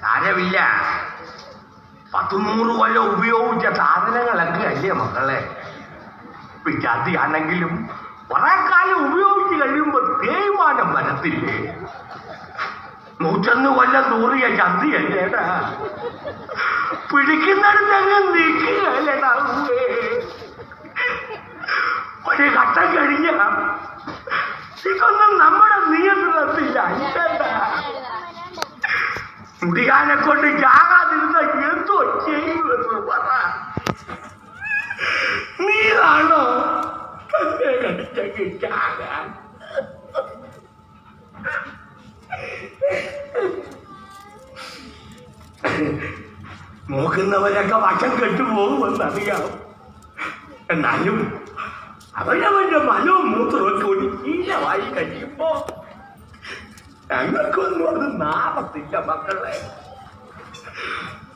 സാരമില്ല പത്തുനൂറ് കൊല്ലം ഉപയോഗിച്ച സാധനങ്ങളൊക്കെ അല്ലേ മക്കളെ? വിദ്യാർത്ഥിയാണെങ്കിലും കുറെ കാലം ഉപയോഗിച്ച് കഴിയുമ്പോ തേയ്മാനം വരത്തില്ലേ? നൂറ്റൊന്ന് കൊല്ലം തൂറിയ ചന്തിയല്ലേടാ പിടിക്കുന്നിടത്തങ്ങ് നിൽക്കുകയല്ലേടാ. ഒരു ഘട്ടം കഴിഞ്ഞ ഇതൊന്നും നമ്മുടെ നിയന്ത്രണത്തില്ല മുടിയാനെ കൊണ്ട് ജാകാതിരുന്ന എന്തോ ചെയ്യുമെന്ന് പറ. നീയാണോ തന്നെ കടിച്ചെങ്കിൽ ചാകാൻ? നോക്കുന്നവരൊക്കെ വശം കെട്ടുപോകുമെന്നറിയാം എന്നാലും അവനവന്റെ മനവും മൂത്രമൊക്കെ ഒരു ശീലമായി കഴിയുമ്പോ ഞങ്ങൾക്കൊന്നും അത് നാളത്തില്ല മക്കളെ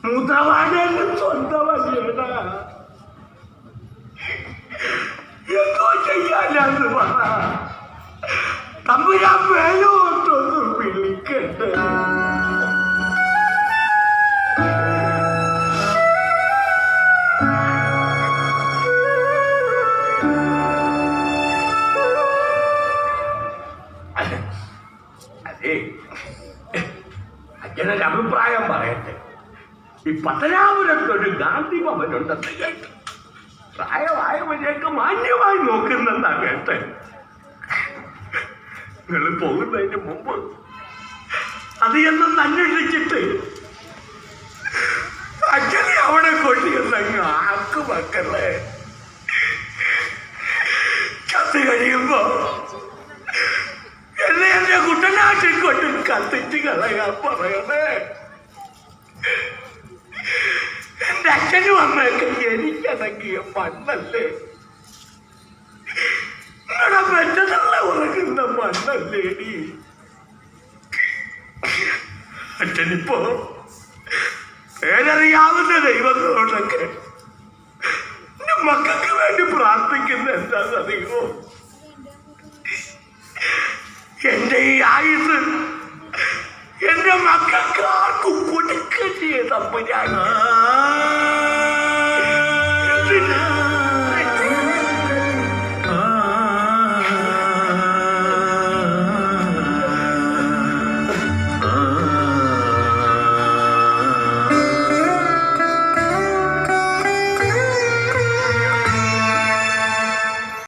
മൂത്രവാടേലും സ്വന്തമല്ലേടാ എന്തോ ചെയ്യാനാന്ന് പറ തമ്പുരാൻ മേലോട്ടൊന്ന് വിളിക്കട്ടെ. അച്ഛനൊരു അഭിപ്രായം പറയട്ടെ. ഈ പത്തനാപുരത്തൊരു ഗാന്ധി ഭവൻ ഉണ്ടെന്ന് കേട്ടു. പ്രായമായവരേക്ക് മാന്യമായി നോക്കുന്നെന്നാ കേട്ടെ. നിങ്ങൾ പോകുന്നതിന് മുമ്പ് അത് എന്നൊന്ന് അന്വേഷിച്ചിട്ട് അച്ഛനെ അവിടെ കൊണ്ടിരുന്നങ്ങ് ആക്ക് കത്ത് കഴിയുമ്പോ എന്നെ എന്റെ കുട്ടനാട്ടിൽ കൊണ്ട് കത്തിച്ച് കളയാൻ പറയണേ എന്റെ അച്ഛനും അമ്മയൊക്കെ എനിക്കടങ്ങിയ മണ്ണല്ലേ? നിങ്ങളുടെ പെറ്റതല്ല ഉറക്കുന്ന മണ്ണല്ലേ നീ? അച്ഛനിപ്പോ പേരറിയാവുന്ന ദൈവങ്ങളോടൊക്കെ മക്കൾക്ക് വേണ്ടി പ്രാർത്ഥിക്കുന്ന എന്താണെന്നറിയോ എന്റെ ഈ ആയുസ് 人家马哥哥，我过的可甜，咋不甜？